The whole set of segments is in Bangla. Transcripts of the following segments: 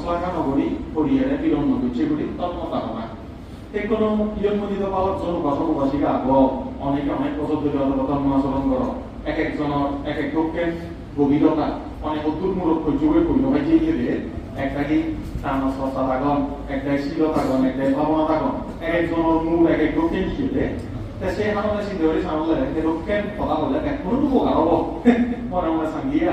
অশ্লাঘা নগরী তন্মতাৰণা এই কোনো ইয়মনিত পালত জন বসবাসীকে আগ অনেকে বছর ধরে আচরণ এক একজনের এক এক পক্ষে গভীরতা অনেক দুর্মূলক সহ্য করে ভাই যে ইয়ে একটা কি থাকন একটা শিল থাকন একটা এক একজনের মূল এক এক পক্ষে দিয়ে তা সে হামলে চিন্তা করে সামলে কথা বলে এক কোনো উপকার হব মনে মনে সাঙ্গিয়া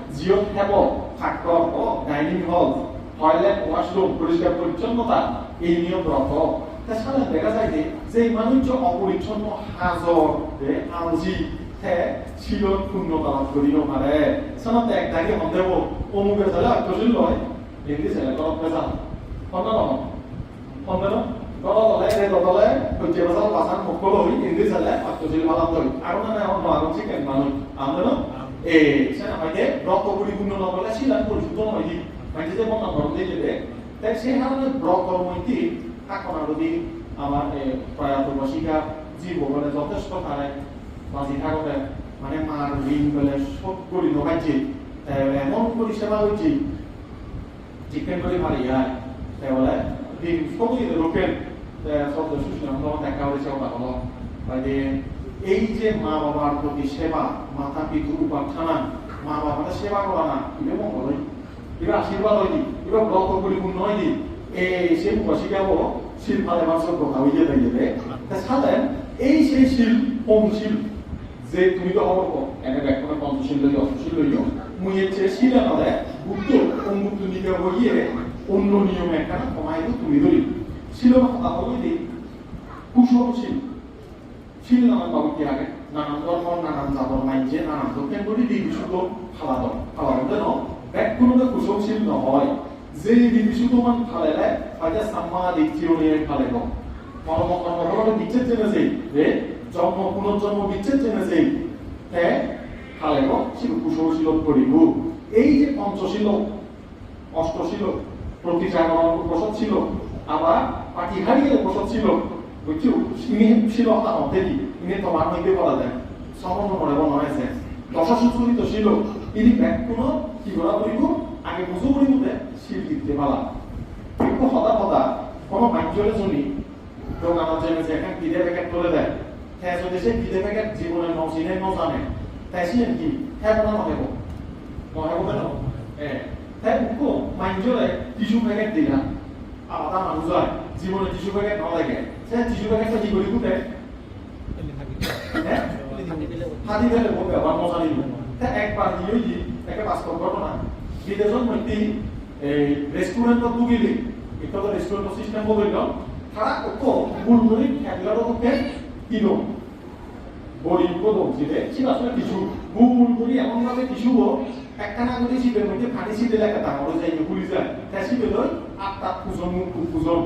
সেৱক ফাক্টৰ ও ডাইনিং হল টয়লেট ওয়াশরুম পরিষ্কার পরিচ্ছন্নতা, এই নিয়ম ব্রত তাছাড়া দেখা যায় যে যে মানুষ অপরিচ্ছন্ন হাজর আলজি হে ছিল পূর্ণতা লাভ করিব পারে। সানাতে এক দাগে সন্দেহ অমুকের ছেলে আত্মশীল নয় এমনি ছেলে করত পেশা সন্দেহ নহয় সন্দেহ দললে এই দললে সূর্য বছর পাঁচান মুখল হই ইংরেজ ছেলে আত্মশীল মালাম ধরি আর মানে আমার মানুষ চিকেন মানুষ আমরা এই সে আমাকে ব্রত পরিপূর্ণ নকলে ছিলেন পরিশুদ্ধ নয় দি মানে যে মন ধরতে যেতে তাই সেই ব্রতর মধ্যে এখন যদি আমার প্রয়াত বসিকা জীবনে যথেষ্ট তারে বাজি থাকতে মানে মার ঋণ পেলে সব করি নগাইছে এমন পরিষেবা হয়েছে চিকেন করে মারি যায় তাই বলে, দিন সবই লোকের শব্দ তখন দেখা হয়েছে, ওটা এই যে মা বাবার প্রতি সেবা মাতা পিতু উপাখ্যানা মা বাবাটা সেবা করা না এটা মঙ্গল হয় এবার আশীর্বাদ হয়নি এবার ব্রত পরিপূর্ণ হয়নি এই শিল ফালে মাসের কথা এই সেই শিল, কম শিল, যে তুমি তো হব এনে ব্যাকরণে পঞ্চশীল লই মুই হচ্ছে শিল গুপ্ত অমুক্ত নিকে হইয়ে অন্য নিয়মে একটা কমাই তুমি ধরি শিল কথা যে কুশল শিল। শিল বাবু কি। আগে নানান ধর্ম নানান জাতর মাইজে নানান দক্ষিণ করি বিশুদ্ধ খাওয়া দাও খাওয়া যেন ব্যাকরণে কুশলশীল নহয়। যে বিশুদ্ধমান খালেলে হয়তো সাম্মা দিচ্ছিও খালেব কর্ম কর্ম বিচ্ছেদ জেনেছে যে জন্ম পুনর্জন্ম বিচ্ছেদ জেনেছে হে খালেব শিল কুশলশীল করিব এই যে পঞ্চশীল, অষ্টশীল প্রতিজাগরণ উপসদ ছিল আবার পাটিহারিয়ে উপসদ ছিল বুঝছ ইনি ছিল তা ইনি তোমার মধ্যে বলা যায়? সমন্ন মনে বনাইছে দশসূচরিত ছিল ইনি ব্যাক কোনো কি করা করিব আগে বুঝো করিব দে শিল দিতে পালা। কিন্তু সদা সদা কোনো বাহ্যরে শুনি দোকানত যে যে এখন বিদে প্যাকেট করে দেয় হ্যাঁ যদি সে বিদে প্যাকেট জীবনে নচিনে নজানে তাই সে কি? হ্যাঁ বনা নহব নহব কেন? হ্যাঁ বুকো মাঞ্জরে টিস্যু প্যাকেট দিলা। আলাদা মানুষ জীবনে টিস্যু প্যাকেট নলাগে। সে টিস্যু প্যাকেটটা কি করিব দে হ্যাঁ হাতি দিলে বহুত ব্যবহার নজানিব তা একবার দিয়ে দি একটা বাস্তব ঘটনা বিদেশত মধ্যে এই রেস্টুরেন্টত গেলে একটা তো রেস্টুরেন্ট সিস্টেম বদলিল তারা কত বুলবুলি খেলারও পক্ষে কিলো বড়ি কদম ছিলে আসলে কিছু গুল এমন ভাবে কিছু একখানা করে শীতের মধ্যে ফাটি শীতে লেখা তাহলে যাই পুলি যায় তা শীতে লই আটটা পুজন মুখ পুজন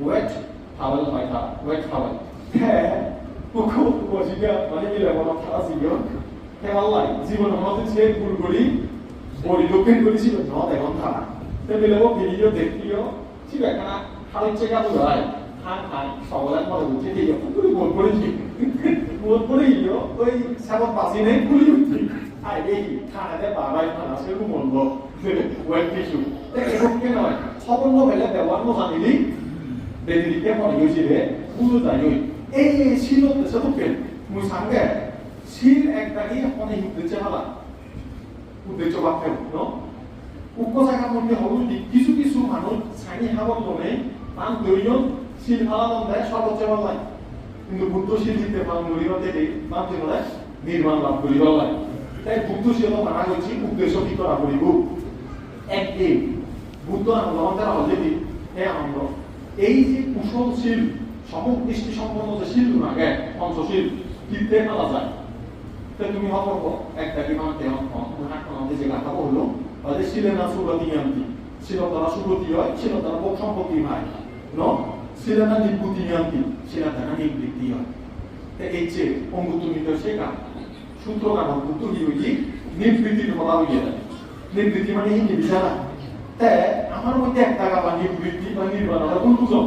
ওয়েট খাওয়াল হয় তা ওয়েট খাওয়াল হ্যাঁ কুকু বসিকা মানে মিলে বড় খাওয়া ছিল কেমাল্লাই জীবন আমাদের সে গুল করি বড়ি দক্ষিণ করেছিল ন এখন খানা তে মিলে ভিডিও দেখিও কাবু হয় খান খান সকলের মনে বুঝে দিয়ে পুকুরি গোল করেছি গোল করে ইলো ওই সাবত বাসি নেই পুলি উঠছি আর এই খানাতে বাবাই খানা সে খুব ওয়েট টিস্যু এরকম কে নয় সকল বেলে ব্যবহার নজানিলি বেদিলিকে মনে পুজো যাই এই শিল দেশে তোকে মুই সাঙ্গে শিল একটাকে অনেক উদ্দেশ্যে ভালা উদ্দেশ্য বাক্য ন উপজাগা মধ্যে হল কিছু কিছু মানুষ ছানি হাবত মনে তান দৈনিক শিল ফালাদন দেয় সর্বোচ্চ বলাই কিন্তু বুদ্ধ শিল দিতে পান নরিবা থেকে মানতে বলে নির্মাণ লাভ করি বলাই তাই বুদ্ধ শিল মানা করছি, উদ্দেশ্য কি করা করিব? এক এই বুদ্ধ আন্দোলন তারা অলরেডি হে আনন্দ, এই যে কুশল শিল সমদৃষ্টি সম্পন্ন যে শিল বিভাগে পঞ্চশীল কিনতে আনা যায়? তো তুমি হতর্ক একটা বিমানতে আমাদের যে কথা হলো তাদের শিলের না সুরতি আনতি, শিল তারা সুরতি হয়, শিল তারা ভোগ সম্পত্তি হয়। ন? শিলা না নিবৃত্তি আনতি, শিলা তারা নিবৃত্তি হয়। এই যে অঙ্গুত্তমিত শেখা সূত্র কারণ গুপ্তি হইলি? নিবৃত্তির বলা হইয়া যায়। নিবৃত্তি মানে হিন্দি বিচারা তে আমার মধ্যে একটা কাবা নিবৃত্তি বা নির্বাণ কোন বুঝো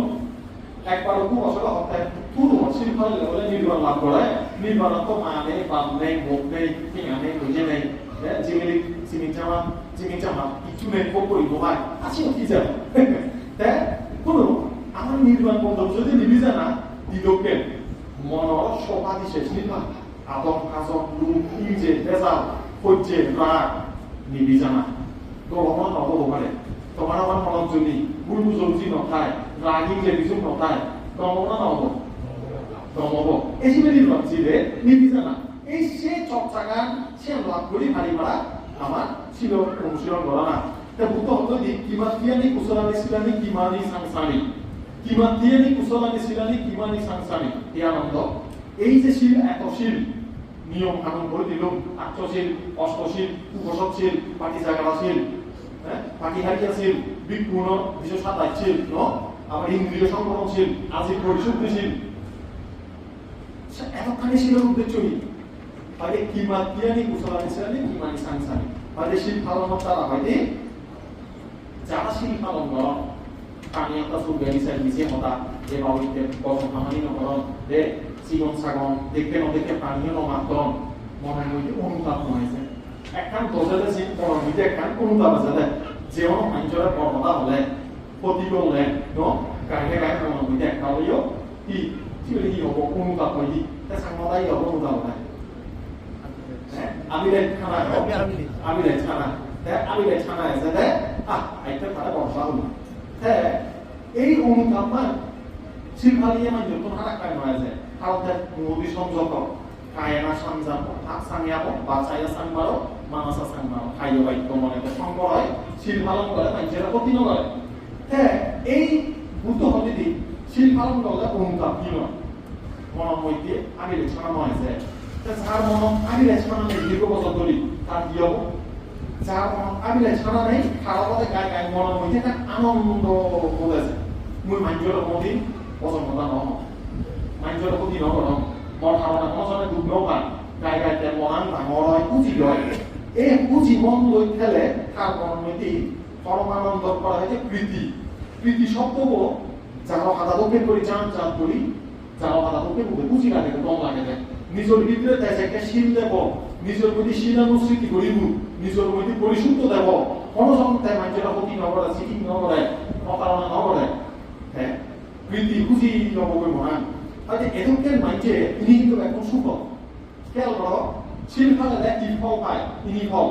একবার খুব আসলে হত্যা পুরো শিল্পাল লেভেলে নির্বাণ লাভ করে। নির্বাণ তো মা নেই, বাপ নেই বোক নেই টিঙা নেই বুঝে নেই। জিমিলি জিমি জামা জিমি জামা কিছু নেই পকড়ি বোমায় আছে কি যাবে তে কোনো আমার নির্বাণ বন্ধ যদি নিবিজা না দিদকে মনৰ সপাদি শেষ নিবা আদম কাজম লুম ইজে বেজাল সহ্যে রাগ নিবি নিবিজানা দলমান নহ'ব পাৰে। তোমাৰ আমাৰ মনত যদি ভুল বুজবুজি নথায় ৰাগি যে বিজু নথায় দমনা নহ'ব দমব এই যে নির্বাণ ছিলে নিবিজানা এই সে চর্চাগান সে লাভ করি ভারি ভাড়া আমার ছিল অনুশীলন করা না তা বুদ্ধ হতো দি কিমান তিয়ানি কুশলানি শিলানি কিমানি সাংসারিক কিমান তিয়ানি কুশলানি শিলানি কিমানি সাংসারিক এই আনন্দ এই যে শিল এত শিল নিয়ম কানুন করে দিল আত্মশীল অষ্টশীল উপসৎশীল পাটি জাগালাশীল হ্যাঁ পাটিহারিয়াশীল বিপূর্ণ দুশো সাতাশীল ন? আবার ইন্দ্রিয় সংগ্রহশীল আজি পরিশুদ্ধিশীল এতখানি ছিল উদ্দেশ্যই আগে কিমা তিয়ানি কুশলানি শিলানি কিমানি সাংসারিক মানে শিল পালন তারা হয়নি? যারা শিল পালন করেন kami atas surga bisa bisa kota dia mau itu kosong kamani no koron de sigon sagon দেখতে no দেখতে পানিও no মনে মধ্যে অনুতাপ হয়েছে। একখান সিন মধ্যে একখান অনুতাপ আছে দে যে কোনো অঞ্চলের পর্বতা হলে ক্ষতি করলে ন গায়ে গায়ে মনের মধ্যে একটা হইও কি সেগুলি কি হবো অনুতাপ হয় কি তা সাংবাদাই হবো অনুতাপ হয় আমি রে খানা আমি রে খানা আমি রে খানা আছে দে আহ একটা তারা বর্ষা হলো হ্যাঁ এই অনুতাপমান 실파리에만 몇번 하락하게 놔야지. 하루때 모두 성적거 가야나 상자고 학상이하고 마차야 상바로 마나사 상바로 가요가 있고 뭐니까 성거라이 실파란 거야 만지 শিল পালন করে মানুষেরা অতীন করে হ্যাঁ এই ভূত হতে শিল পালন করা ভূমিকা কি নয় মনম হইতে আগে রেছনা হয়েছে যার মনম আগে রেছনা নেই, দীর্ঘ বছর ধরি তার কি হব? যার মনম আগে রেছনা নেই, খারাপ হতে গায়ে গায়ে মনম হইতে একটা আনন্দ বলেছে মুই মাঞ্জল মদিন অসম্মতা নহ মাঞ্জল মদিন নহ মন হাওনা মজনে দুগ্ন পান গায়ে গায়ে মহান ডাঙর হয় উচিত হয় এই পুঁজি মন লৈ ফেলে তার মধ্যে পরমানন্দ করা হয়েছে প্রীতি প্রীতি শব্দ যারা হাতা দক্ষিণ করি, চান চান করি। যারা হাতা দক্ষিণ মুখে পুঁজি লাগে দম লাগে দেয় নিজের ভিতরে তাই একটা শিল দেব। নিজের প্রতি শিলানুস্মৃতি করিব। নিজের মধ্যে পরিশুদ্ধ দেব। কোনো তাই মানুষেরা ক্ষতি নকরে চিঠি নকরে প্রতারণা নকরে হ্যাঁ প্রীতি খুঁজি নবকে মহান আচ্ছা এদকের মাইন্ডে তিনি কিন্তু একদম সুখ খেয়াল করো। শিল ফেলে কি ফল পায়। ইনি ফল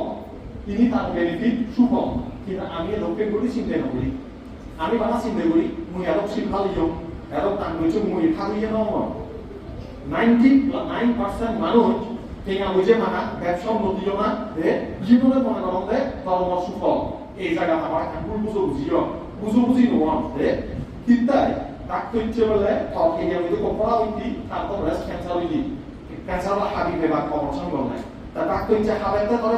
ইনি তার বেনিফিট সুফল। কিন্তু আমি এদকে করি চিন্তা নকরি আমি বানা চিন্তা করি, মুই এদক শিল ফালিও এদক টান করেছ মুই ফালিয়ে নয় নাইনটি নাইন পার্সেন্ট মানুষ টেঙা বুঝে মানা, ব্যবসা উন্নতিও না যে জীবনে মনে করেন যে ধর্ম সুফল। এই জায়গা আমার ভুল বুঝো বুঝিও বুঝো বুঝি নোয়াম যে তিনটায় তাক তো ইচ্ছে বলে তলকে গিয়ে যদি কপড়া হইতি তারপর ব্রেস্ট ক্যান্সার হইতি ক্যান্সার হলে হাবি পেবা অপারেশন করলে তা তাক তো ইচ্ছে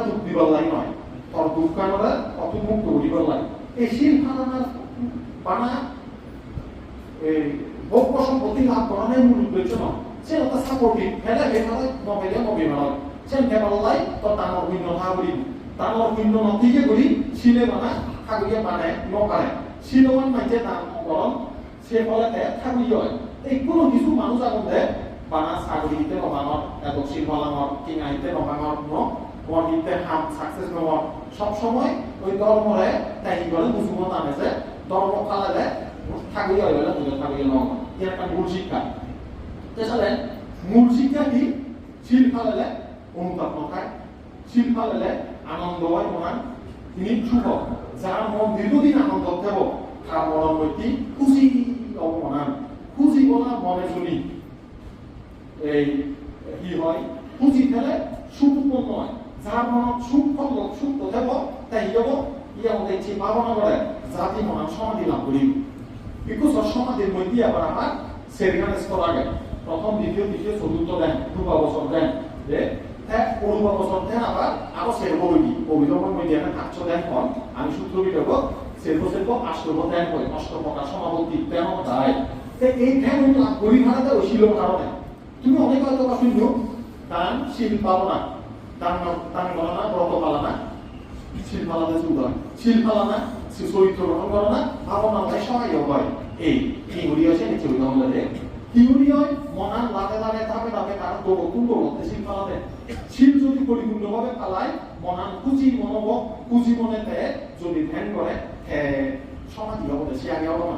দুঃখ দিবার লাই নয় তোর দুঃখ কানরে কত মুখ দৌড়িবার লাই এই শিল ফানার বানা এই সম্পত্তি লাভ করানোর মূল উদ্দেশ্য নয় সে ওটা সাপোর্টিভ হেলে হেলে নবেলে নবে মারাল সেন কেবলাই তো তানোর শূন্য হা বুলি। তানোর শূন্য নথিকে কৰি শিলে বানা খাগুৰিয়ে বানাই নপাৰে শিলমান মাইছে দাম গৰম সে ফলে থাকি হয়। এই কোনো কিছু মানুষ আগতে বানা ছাগলিতে নভাঙত এত শিলমালাঙত টিঙাইতে নভাঙত ন মর্নিতে হাম সাকসেস নহর সব সময় ওই ধর্মরে তাই করে মুসলমান আনেছে ধর্ম খালালে থাকি হয় বলে বুঝে থাকি নয় এর একটা মূল শিক্ষা। তাহলে মূল শিক্ষা কি? শিল ফালালে অনুতাপ নথায় শিল ফালালে আনন্দ হয়, মহান। তিনি শুভ যার মন দীর্ঘদিন আনন্দ থাকব তার মনের মধ্যে খুশি অপমান খুশি বলা মনে শুনি। এই কি হয়? ফেলে সুখ উৎপন্ন হয়। যার মনত সুখ সুখ থাকব তাই যাব ইয়া মধ্যে ইচ্ছে ভাবনা করে, জাতি সমাধি লাভ করি। বিকজ সমাধির মধ্যে আবার আমার সেখানে স্তর আগে প্রথম দ্বিতীয়, তৃতীয়, চতুর্থ দেন দুবা বছর দেন, যে হ্যাঁ অনুভব বছর দেন আবার আবার সে বই অভিধর্ম মিডিয়ানে থাকছো দেন হন, আমি সূত্র বিটক সেরকম সেরকম আষ্টব দেন হই। অষ্টপকা সমাবর্তী তেন দায়। এই ধ্যান লাভ করি ভাড়াতে ওই কারণে। তুমি অনেক হয়তো বা শুনছো, দান, শিল পালনা। দান দান গণনা, ব্রত পালনা। শিল উদাহরণ শিল পালনা চরিত্র গ্রহণ করনা ভাবনা হয় সহায় হয় এই আছে নিচে উড়ি আমাদের কি উড়ি মনান লাতে লাতে ধাপে ধাপে তার দৌড় কুন্ড শিল পালাতে। শিল যদি পরিপূর্ণভাবে পালায় মনান কুচি মনোভ কুচি মনেতে যদি ধ্যান করে সমাধি হবে, সে আগে হবে না।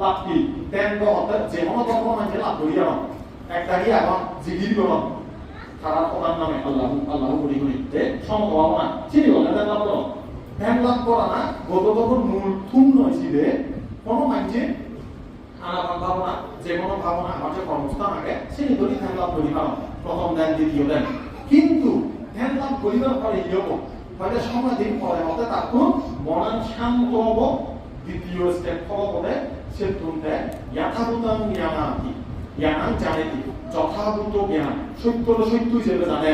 লাভ। কি হতে যে কোনো তখন মানে লাভ করি জানো একটা কি এখন জিগির তারা নামে আল্লাহ আল্লাহ করি যে সম্ভাবনা বলে তেন লাভ করো ধ্যান লাভ করা না, গত তখন মূল কোনো ভাবনা যে কোনো ভাবনা আমার যে কর্মস্থান আগে সেই ধরি ধ্যান লাভ করি কারণ, প্রথম ধ্যান দ্বিতীয় ধ্যান কিন্তু ধ্যান লাভ করিবার পরে ইয়ব হয়তো সমাধির পরে হতে তাকে মনান শান্ত হব। দ্বিতীয় স্টেপ ফল করে সে তুলতে যথাভূতং জ্ঞানাতি, জ্ঞানাং জানেতি যথাভূত জ্ঞান সত্য সত্য হিসেবে জানে।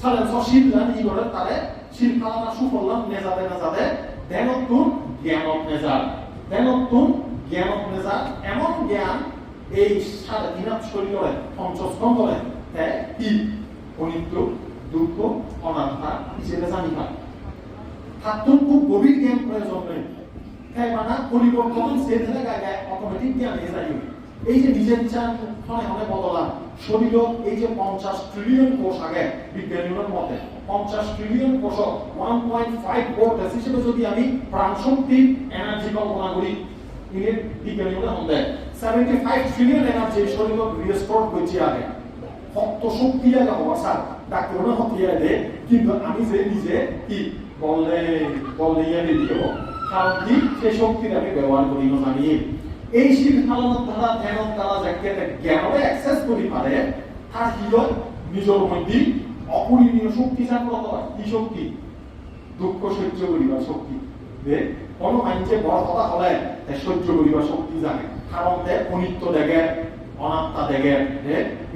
সালেন সশীল জান ই করে? তারে শিল ফালানা সুফললাম নেজাদে নেজাদে ধ্যানতুন জ্ঞানত নেজাদ ধ্যানতুন জ্ঞানত নেজাদ এমন জ্ঞান এই সাড়ে দিনাত শরীরে পঞ্চস্কন্ধরে হ্যাঁ কি? অনিত্য, দুঃখ, অনাত্মা হিসেবে জানি পায় থাকতুন খুব গভীর জ্ঞান প্রয়োজন নেই। পরিবর্তন অটোমেটিক এই যে নিজের চান ফলে শরীর এই যে পঞ্চাশ ট্রিলিয়ন কোষ আগে মতে পঞ্চাশ ট্রিলিয়ন কোষ ওয়ান পয়েন্ট ফাইভ হিসেবে যদি আমি প্রাণশক্তি এনার্জি কল্পনা করি হন দেয় সেভেন্টি ফাইভ ট্রিলিয়ন এনার্জি শরীর রিস্টোর আগে। শক্ত শক্তি আগে হওয়া স্যার ডাক্তাররা হতিয়াই দে কিন্তু আমি যে নিজে কি বললে বললে ইয়ে দিও কারণ কি শক্তির আমি ব্যবহার করি এই দ্বারা ধ্যানত দ্বারা যাকে অ্যাক্সেস করি পারে, তার নিজের মধ্যে শক্তি জাগ্রত হয়। কি শক্তি? দুঃখ সহ্য করিবার শক্তি। যে বড় কথা হলে সহ্য করিবার শক্তি কারণ তে অনিত্য দেখে, অনাত্মা দেখে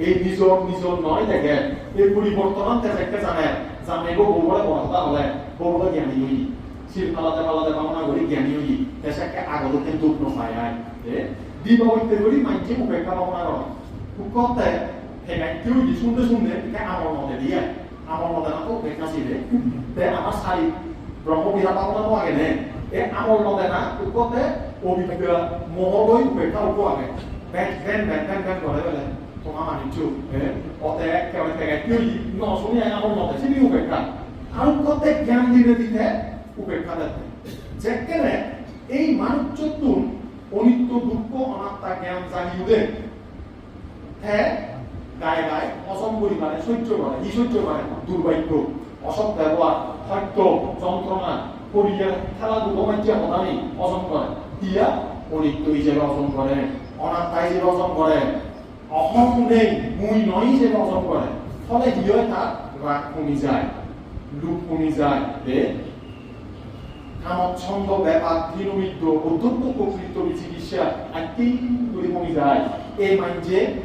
এই নিজর নিজর নয় দেখে। এই পরিবর্তন দেখে জানে জানে গো বড় কথা হলে বউরে জ্ঞানী হই। শির পালাতে পালাতে ভাবনা করি, জ্ঞানী হই দেশকে আগত কিন্তু নপায় আয় হইতে করি মানুষে উপেক্ষা ভাবনা করে কুকতে হেগাই কেউ শুনতে শুনতে আমার মতে দিয়ে। আমার মতে না তো উপেক্ষা ছিল তে আমার শাড়ি ব্রহ্মবিহার পাবনা আগে নে এ আমল নদে না উপতে অভিজ্ঞতা মহলই উপেক্ষা উপ আগে ব্যাং ব্যাং ব্যাং ব্যাং ব্যাং করে বলে। তোমার মানিছু, এ, অতে কেমন থেকে কেউ ন শুনি আমল নদে সিনি উপেক্ষা। আর কতে জ্ঞান দিতে দিতে উপেক্ষা দেয় যেখানে এই মানুষ চতুন অনিত্য, দুঃখ, অনাত্মা, জ্ঞান জানিয়ে হ্যাঁ গায়ে গায়ে অসম পরিমাণে সহ্য করে কি সহ্য করে দুর্ভাগ্য, অসৎ ব্যবহার সত্য যন্ত্রণা, করিয়া খেলাধুলো মাঝে হতানি অসম করে। দিয়া অনিত্য হিসেবে অসম করে, অনাত্মা হিসেবে অসম করে। অহম নেই, মুই নয় হিসেবে অসম করে। ফলে হিয় তার? রাগ কমি যায়, লুপ কমি যায় যে কামচ্ছন্দ ব্যাপার চিকিৎসা করে কমে যায়, এই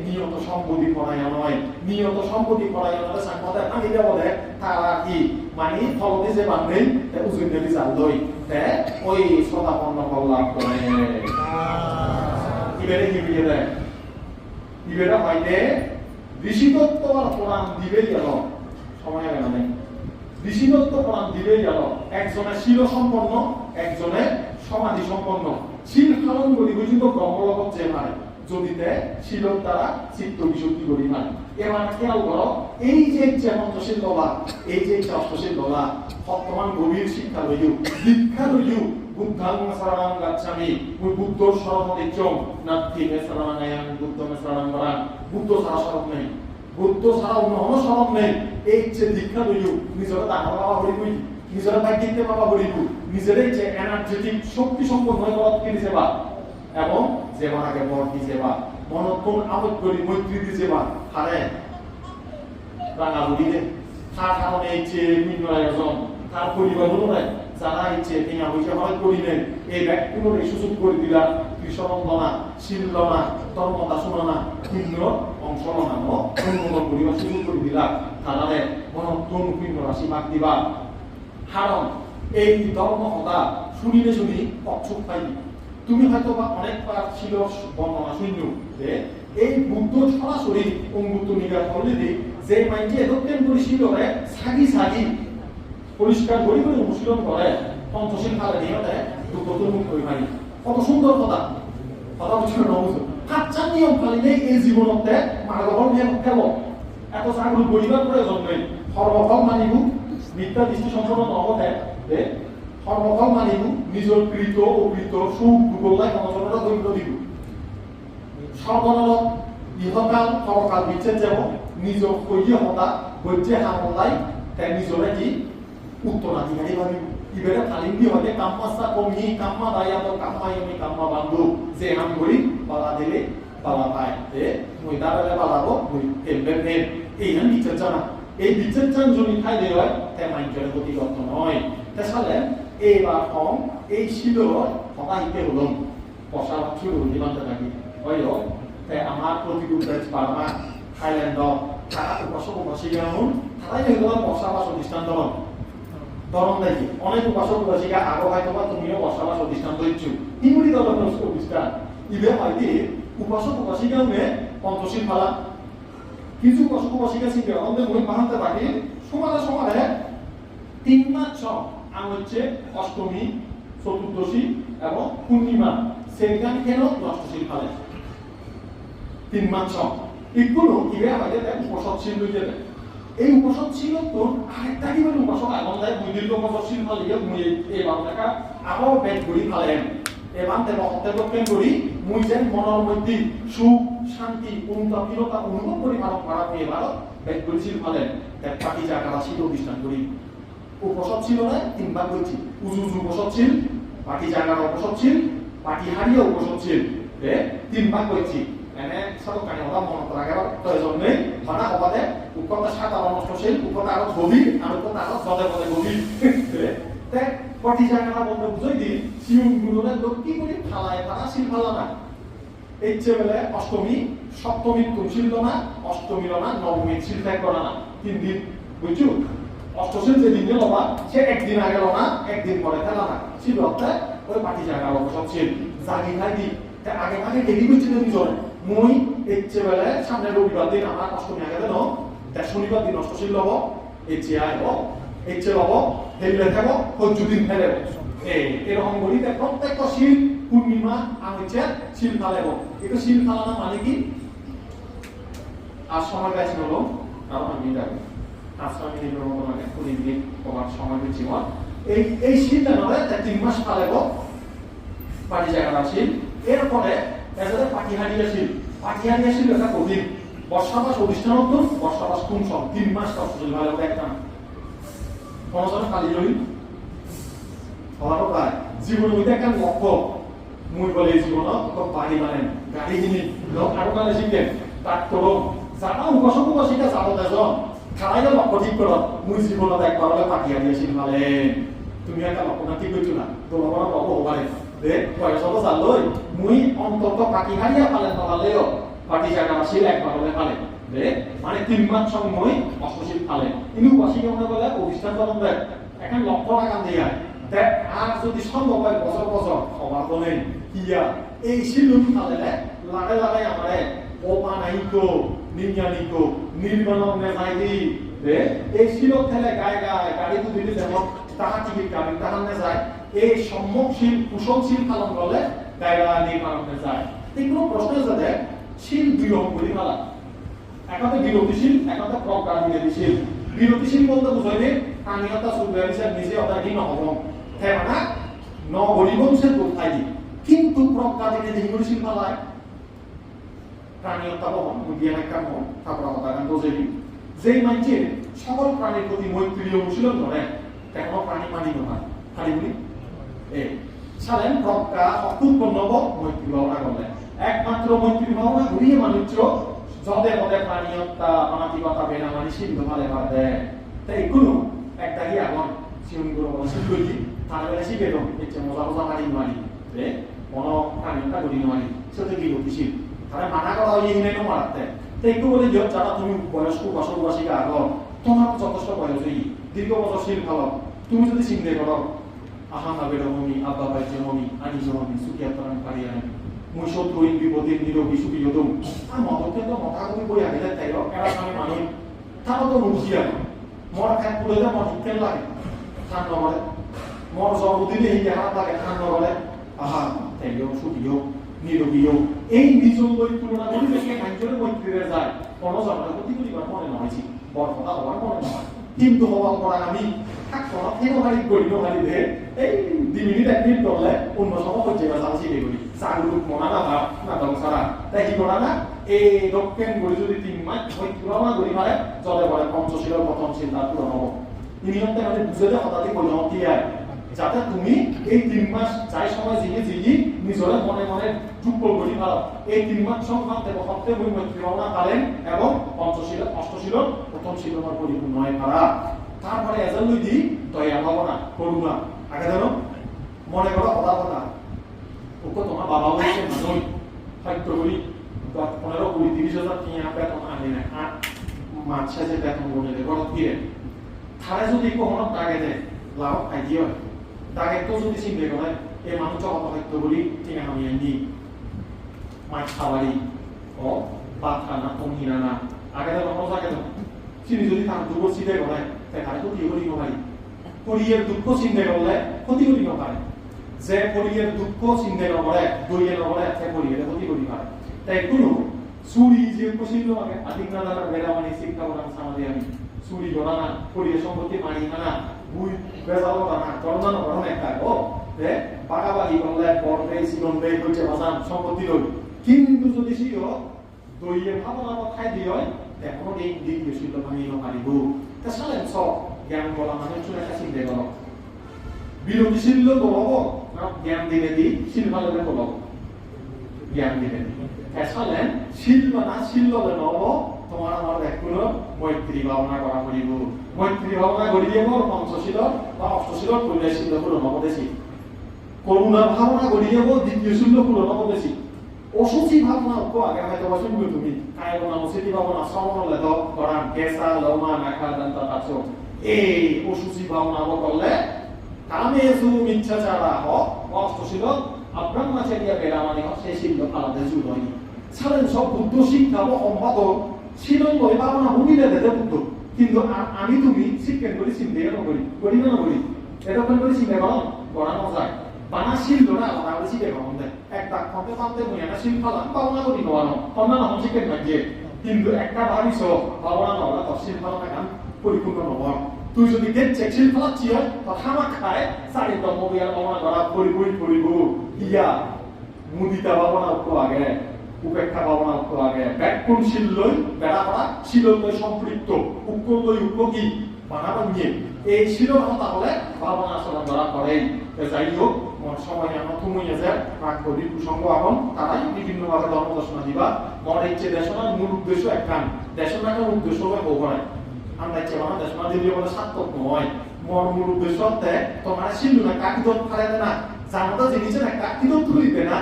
নিয়ত সম্পত্তি পড়ায় নয়। নিয়ত সম্পত্তি পড়ায় নয় সাংবাদিক আমি বলে, তারা কি? মানে ফলতে যে দেবী জাল দই ওই সদাপন্ন ফল লাভ করে। ইবেরে কি বিয়ে দেয়? ইবেরে হয়তে ঋষিদত্ত আর গেল সময় গেল নাই ঋষিদত্ত কোরআন দিবেই গেল একজনে শিল সম্পন্ন একজনে সমাধি সম্পন্ন শিল খালন করি বুঝিত ব্রহ্মলোকত যে পারে যদিতে শিলক দ্বারা চিত্ত বিশুদ্ধি করি পারে এবার খেয়াল করো এই যে চেমন্তশীল দলা, এই যে চাষ্টশীল দলা বর্তমান গভীর শিক্ষা লইও দীক্ষা লইও বুদ্ধাং শরণাং গাচ্ছামি মুই বুদ্ধ নিচ্ছম নাত্তি মে শরণাং বুদ্ধ মে শরণাং করাং বুদ্ধ ছাড়া শরণ নেই। বুদ্ধ ছাড়া অন্য কোনো শরণ নেই। এই যে দীক্ষা লইও নিজকে ডাঙর বাবা হরি কই, নিজেরা কিনতে পাবা বলিব নিজেরাই যে এনার্জেটিক শক্তি সম্পন্ন হয়ে কিনে যাবা এবং যে মারাকে বর দি যাবা মনক্ষণ আবেগ করি মৈত্রী দি যাবা হারে রাঙা বলিলে তার কারণে এই যে বিভিন্ন আয়োজন তার পরিবারগুলো নাই, যারা ইচ্ছে টিঙা পয়সা খরচ করিলেন এই ব্যক্তিগুলোর এই সুযোগ করে দিলা কৃষরন্দনা শিলনা ধর্মতা শুনানা ভিন্ন এই ধর্ম কথা শুনিলে শুনি অচ্ছুক পাইনি তুমি হয়তো বা অনেকবার ছিল বর্ণনা যে এই বুদ্ধ সরাসরি অঙ্গুত্ব নিগার যে করেছিল সাগি সাগি পরিষ্কার করি অনুশীলন করে পঞ্চশীল কালে নিয়ে দুঃখতুর মুখ করে কত সুন্দর কথা। কথা নবুঝো কাচ্চার নিয়ম পালিলে এই জীবনতে মার্গফল নিয়ে খেল এত চাকরি গরিবার প্রয়োজন নেই। সর্বফল মানিব বিদ্যা দৃষ্টি সম্পন্ন নহতে যে সর্বফল মানিব, নিজৰ কৃত অকৃত সুখ দুগলাই মনোজনতা দৈন্য দিব। সর্বনরক ইহকাল সরকাল বিচ্ছেদ যাব নিজ সৈয়ে হতা বৈদ্যে হামলাই তাই নিজৰে কি উত্তরাধিকারী ভাবিব। ইবেৰে ফালিম দি হতে কাম্মাসা কমি কাম্মা দায়াত কাম্মা ইমি কাম্মা বান্ধু, যে হাম করি পালা দিলে পালা পায়। যে মই দাঁড়ালে পালাবো, মই ফেলবে ফেল। এই হান বিচার জানা এই বিচার জান যদি খাই দিয়ে হয় তাই মাইন্ডের গতিগত নয়। তা সালে এইবার কম, এই ছিল হতাহিতে হলম পশা ছিল নিবান্তে থাকি। হয় তাই আমার প্রতিকূল বার্মা থাইল্যান্ড তারা উপাসক উপাসিকা তারাই হয়ে গেল বসবাস দৃষ্টান্ত হন ধরন দেখি, অনেক উপাসক উপাসিকা আরও হয়তো বা তুমিও বসবাস দৃষ্টান্ত ইচ্ছু ইমুড়ি দল প্রতিষ্ঠান ইবে হয়তো উপাসক উপাসিকা হয়ে ফালা। কিছু উপাসক উপাসিকা শিখে আমাদের সমানে তিন মাস ছ আম হচ্ছে অষ্টমী, চতুর্দশী এবং পূর্ণিমা। সেখান কেন নষ্টশীল ফালে? তিন মাস ছ ইগুলো ইবে আমাদের উপসৎশীল লইতে দেয় এই উপসদ ছিল তোর আরেকটা কি বলে? উপসদ দেয় দুই দীর্ঘ বছর ছিল এই বাম টাকা আবার ব্যাগ করি ফালেন। এবার তেল হত্যাগ্রহণ করি, মুই যেন মনের মধ্যে সুখ, শান্তি অনুতাপীরতা অনুভব করি মানব মারা হয়ে ভারত ব্যাগ করেছিল ফালেন দেখ পাটি জায়গা ছিল অনুষ্ঠান করি উপসদ ছিল না তিন ভাগ করছি উজু উজু উপসদ ছিল পাটি জায়গার উপসদ ছিল পাটি হারিয়ে উপসদ ছিল তিন ভাগ করছি এনে সব কানে ওরা মনত রাখার প্রয়োজন নেই মানে হবাদে উৎকটা সাধারণ নষ্টশীল উৎকটা আরও গভীর আর উৎকটা আরও পদে পদে গভীর তে কটি জায়গাটা বন্ধ বুঝাই দি শিউন গুলোরে লক্ষ্মী করে ফালায় তারা শিল ফালা না। এই বেলে অষ্টমী, সপ্তমী তুলশীল না, অষ্টমী না, নবমী শিল ত্যাগ করা না, তিন দিন, বুঝছ? অষ্টশীল যে দিনে লবা সে একদিন আগে লনা একদিন পরে ফেলা না। শিল হতে ওই পাটি জায়গা অবসর ছিল জাগি খাই দি আগে আগে দেরি করছিল নিজরে মই এচ্ছে বেলে সামনে রবিবার দিন, আমার অষ্টমী আগে দেন শনিবার দিন অষ্টশীল লব এচ্ছে আইব এচ্ছে লব হেললে থাকব হজ্জু দিন ফেলে এই, এরকম তাই প্রত্যেকটা শিল পূর্ণিমা আর হচ্ছে শিল ফালেব এটা শিল ফালানো মানে কি? আর সময় কাছে হলো কারণ আমি যাব আজকে আমি নির্ভর মতো মানে কুড়ি মিনিট তোমার সময় দিচ্ছি এই এই শীতটা নয় তিন মাস ফালেব পাটি জায়গাটা শিল এরপরে এটাতে পাটিহারিয়া শিল পাটিহারিয়া শিল এটা কঠিন। বর্ষাবাস অধিষ্ঠানত বর্ষাবাস কোন সব তিন মাস ভালো একটা কোনজন খালি জড়ি হওয়ারও প্রায় জীবনের মধ্যে একটা লক্ষ্য মুই বলে জীবনত তো বাড়ি বানেন গাড়ি কিনি লোক আরও কালে শিখেন তাক করো যারা উপাসক উপাসিকা যাব এজন খারাইলে লক্ষ্য ঠিক করো মুই জীবনত একবার হলে পাটিহারিয়া শিল ভালেন তুমি একটা লক্ষ্য ঠিক করছ না তোমার লক্ষ্য হবারে দে পয়সাটো চালই মুই অন্তত পাটি হারিয়া পালেন পালেও পাটি জায়গা আসিল একবার হলে পালে। দে মানে তিন মাস সময় অষ্টশীল ফালে কিন্তু বাসি কেমন বলে অভিষ্ঠান দেয় এখন লক্ষ্য লাগান দিয়ে দেখ, আর যদি সম্ভব হয়, বছর বছর, সবার নেই কিয়া এই শিলুন ফালে লাগাই লাগাই আমারে ওপা নাইকো নিঞ্জানিকো নির্মাণ নেজাই দি। দে এই শিলত ঠেলে গায়ে গায়ে, গাড়ি তো দিলে যেমন তাহা টিকিট গাড়ি তাহা নেজায় এই সম্মুখশীল কুশলশীল পালন করলে গায়লা নির্মাণ যায় কোনো প্রশ্ন যাতে শীল দুই করি ফেলা একাতে বিরতিশীল একাতে প্রজ্ঞা বিরতিশীল বলতে বুঝাইলে কানিয়তা সুবিধারিসে নিজে অদাকি নহব। থেমানা ন হরিবংশে কোথায় কিন্তু প্রজ্ঞা দিনে দিগুরিশীল ফেলায় প্রাণীয়তা বহন মন ঠাকুর কথা বোঝেনি সকল প্রাণীর প্রতি মৈত্রী অনুশীলন প্ৰাণী মানি নহয় খালি বুলি? হব মৈত্ৰী ভাৱনা গলে একমাত্ৰ মৈত্ৰী ভাৱনা ঘূৰিয়ে মানুষ পদে প্রাণী হত্যা মানবিকতা বেনামানি সিদ্ধ ভালে ভাবে তাই এগুলো একটা কি এখন সিউনগুলো বলে সিদ্ধি তার বেলা শিখে তো ইচ্ছে মজা মজা মারি মারি যে মন হত্যা করি মারি সেটা কি গতিশীল? তারা মানা করা হয় ইংনে তো মারাতে তো একটু বলে যে যারা তুমি বয়স্ক বসবাসীকে আগ তোমার যথেষ্ট বয়স হই দীর্ঘ বছর শিল খাও তুমি যদি চিন্তা করো আহা নাবের মমি আব্বা বাইজে মমি আনি জমি সুখিয়া তরণ পারি আনি মই শত্রুহীন বিপদের নিরবি সুখী হতুম আর মদকে তো মথা কবি বই আগে তাই এরা আমি মানুষ তারা তো রুচি আর মর খাই পুরে দে মর কেন লাগে। খান নগরে মর জন্মদিনে এই দেখা লাগে খান নগরে আহা তাই সুখী হোক নিরবি হোক এই নিজল তুলনা করি দেখে খাইজলে মৈত্রীরে যায় কোনো জনতা ক্ষতি করিবার মনে নহয়ছি বড় কথা হওয়ার মনে নয় কিন্তু হওয়ার পর আমি থাকতো না কেন হারি করি হারি দে এই দুই মিনিট এক মিনিট করলে অন্য সময় হচ্ছে পরে যাই সময় জিগে জিগি নিজরে মনে মনে যুগল করি ভালো এই তিন মাস সংখ্যা দেব সপ্তাহে ভাবনা এবং পঞ্চশীল অষ্টশীল প্রথম শিলনার পরিপূর্ণ হয় পারা তারপরে এজন দি দয়া ভাবনা করুণা ধরো, মনে করো কথা কথা। ওকে তোমার বাবা বলছে মানুষ সত্য করি দশ পনেরো কুড়ি তিরিশ হাজার টিয়া বেতন আনি না আর মাছ সাজে বেতন বলে দেয় ঘরত ফিরে তারা যদি কখনো দাগে দেয় লাভ খাইতে হয় দাগে তো যদি চিন্তা করে এই মানুষ কথা সত্য করি টিয়া আমি আনি। মাছ খাবারি ও ভাত খানা কমি না আগে তো মানুষ আগে তো চিনি যদি তার দুঃখ চিন্তা করে তাই তারা ক্ষতি করি পারি পরিয়ের দুঃখ চিন্তা করলে ক্ষতি করি পারে যে পরিয়ের দুঃখ চিন্তা নকৰে দৈয়ে নকৰে সে পৰিয়ালে ক্ষতি কৰি পাৰে। তাই কোনো চুৰি যে কৈছিল আগে আদিক নাজানা বেলা মানে শিক্ষা প্ৰদান চামাদি আমি চুৰি কৰা না পৰিয়ে সম্পত্তি মাৰি আনা বুই বেজাল কৰা না কৰনা নকৰা একটা ও যে বাগাবাগি করলে বরবে সিগন বে হচ্ছে বাজান, সম্পত্তি লই কিন্তু যদি সিও দইয়ে ভাবনা খাই দিয়ে এখনও এই দিক বেশি ভাঙি নপারিব তা চালেন সব জ্ঞান বলা মানে চুলে একটা চিন্তা করো বিরোধীশীল বলব? জ্ঞান দিলে দি শিল্পালে বলব। জ্ঞান দিলে এসালেন শিল্প না শিল্পলে নব তোমার আমার একগুলো মৈত্রী ভাবনা করা করিব। মৈত্রী ভাবনা করিয়ে মোর পঞ্চশীল বা অষ্টশীল করিলে শিল্প পুরো নবদেশী করুণা ভাবনা করিয়ে দ্বিতীয় শিল্প পুরো নবদেশী অসুচি ভাবনা উপ আগে হয়তো বসুন তুমি। কায় বনা অসুচি ভাবনা শ্রবণলে তো করান কেসা লমা নাখা দন্ত কাছো এই অসুচি ভাবনা করলে কামেসু মিচ্ছাচারা হ অষ্টশীল আব্রহ্মচারিয়া বেড়ামানি হ সেই শিল্প আলাদা যুগ হয়নি সারেন সব বুদ্ধ শিক্ষা ও সম্পাদক। শিলন লই ভাবনা ভূমিলে দেতে বুদ্ধ। কিন্তু আমি তুমি শিক্ষণ করি চিন্তা নকরি করি না নকরি এরকম করে চিন্তা করো করানো যায় বানা শিল ধরা আলাদা করে করো দেয়। এক দাগ ফতে ফতে মুই একটা শিল ফালাম পাওনা করি নবানো অন্যান্য হম শিক্ষণ মাঝে কিন্তু একটা ভাবিস পাওনা নহলে তো শিল ফালানা কাম তুই যদি গেট চেক শিল ফালাচ্ছি হয় কথা মা খায় চারি দম বিয়ার পরি পরিব ইয়া মুদিতা ভাবনা আগে, উপেক্ষা ভাবনা আগে। ব্যাকুণ বেড়া করা শিল সম্পৃক্ত এই শিল তাহলে ভাবনা ধরা তো যাই হোক, মন সময় এখন তারাই বিভিন্ন ভাবে ধর্ম দর্শনা দিবা। মনে ইচ্ছে দেশনার মূল উদ্দেশ্য একখান দেশনাকে উদ্দেশ্য হবে বহুরায় আমরা মানে দেশনা দিলে বলে সার্থক নয় মর মূল উদ্দেশ্য হতে তোমার শিল্লু না কাকিদত ফালে না জানতা জিনিসে না কাকিদত তুলিবে না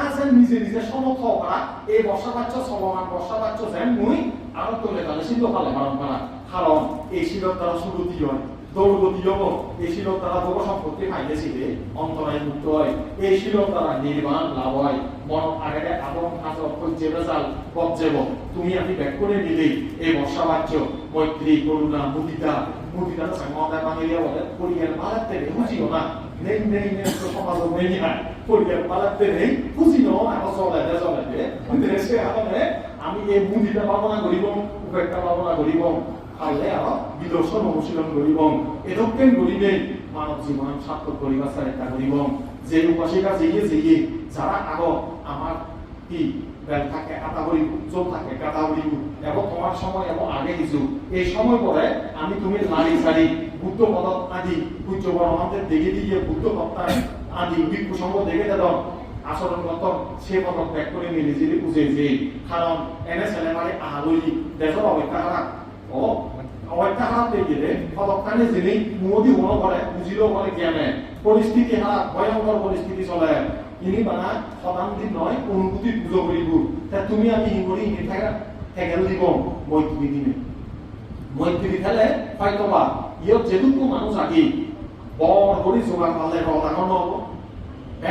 আছেন নিজে নিজে সমর্থ করা এই বর্ষা বাচ্চ সবমান বর্ষা বাচ্চ যেন মুই, আরও তোলে তাহলে শিল্প ফালে পালন করা। কারণ এই শিলত দ্বারা সুগতি হয় দৌড়গতি হব, এই শিলত দ্বারা ভোগ সম্পত্তি খাইতেছিলে অন্তরায় মুক্ত হয়, এই শিলত দ্বারা নির্মাণ লাভ হয়, মন আগে আবরণ খাঁচ অক্ষর্যে বেজাল, বজ্জেব, তুমি আমি ব্যাক করে নিলেই এই বর্ষা বাচ্চ মৈত্রী করুণা, মুদিতা মুদিতা সাংমতা বাঙালিয়া বলে পরিয়ার পালাতে বুঝিও না। নেই নেই নেই, তো সমাজ নেই না পরিয়ার পালাতে নেই বুঝিও না চলে দে চলে দে দেশে আগে আমি এই মুদিতা ভাবনা করিব, উপেক্ষা ভাবনা করিব পারলে আরও বিদর্শন অনুশীলন করিব। এদকেন করিলে মানব জীবন সার্থক করিবার চেষ্টা করিব। যে উপাসিকা জিয়ে জিয়ে যারা আগ আমার কি থাকে উজ্জ্বল থাকে এবং তোমার সময় এবং আগে কিছু। এই সময় পরে আমি তুমি নারী সারি বুদ্ধ পদ আদি, পূজ্য বড়মানদের দেখে দিয়ে বুদ্ধ হত্যা আদি, বিক্ষু সঙ্গ দেখে দেন আচরণগত সে পদক ত্যাগ করে বুঝেছে কারণ এনে ছেলে মানে আহালই দেশৰ অৱস্থা খারাপ ও অৱস্থা খারাপ দেখি গেলে পদকখানে যিনি মোদী হব পারে বুঝিলেও পারে জ্ঞানে। পরিস্থিতি খারাপ ভয়ঙ্কর পরিস্থিতি চলে। ইনি বানা শতাব্দী নয় অনুভূতি পুজো করিব তা তুমি আমি হিমরি ইনি থাকা ঠেকেল দিব মৈত্রী দিনে। মৈত্রী খেলে হয়তো বা ইয়ত যেটুকু মানুষ আগে বড় করে জোগাড় পারলে কথা ডাঙর নহব।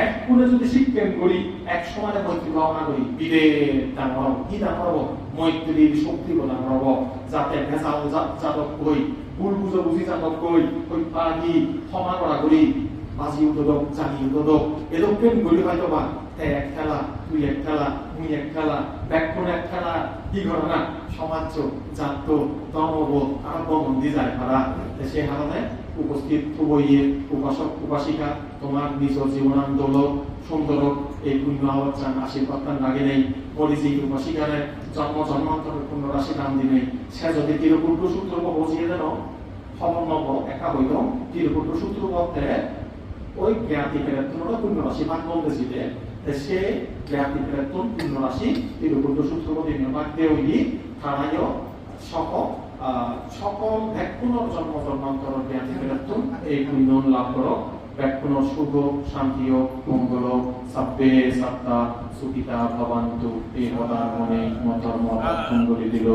এক কোণে যদি শিক্ষণ করি এক সমানে মৈত্রী ভাবনা করি বিদে ডাঙর হব। কি ডাঙর হব? মৈত্রীর শক্তি ডাঙর হব। যাতে ভেজাল যাদক কই ভুল বুঝো বুঝি যাদক কই কই পাগি ক্ষমা করা করি বাজি উঠোদক জানি উঠোদক এরকম করি হয়তো বা তে এক খেলা তুই এক খেলা, মুই এক খেলা ব্যাকুণ এক খেলা, কি ঘটনা? সমাজ জাত ধর্মবোধ আরম্ভ যায় সে কারণে উপস্থিত উপাসক, উপাসিকা, তোমার নিজ জীবনান্দোলন সুন্দর এই পুণ্য আলোচন আশীর্বাদ লাগে নেই। পরিচয় উপাসিকারে, জন্ম, জন্মান্তরের পুণ্য রাশি নাম দিনে সে যদি তিরপুত্র সূত্র বসিয়ে দেন নব একা হইল তিরপুত্র সূত্র পথে ওই জ্ঞাতি প্রেরণ পুণ্য রাশি ভাগ বলতেছি যে সে জ্ঞাতি প্রেরণ পুণ্য রাশি তিরপুত্র সূত্র ভাগ হইলি তারাইও সহ সকল জন্ম জন্মান্তর এই পুণ্য লাভ শান্তি, মঙ্গল, সাব্বে এই মনে মতর্ম দিল।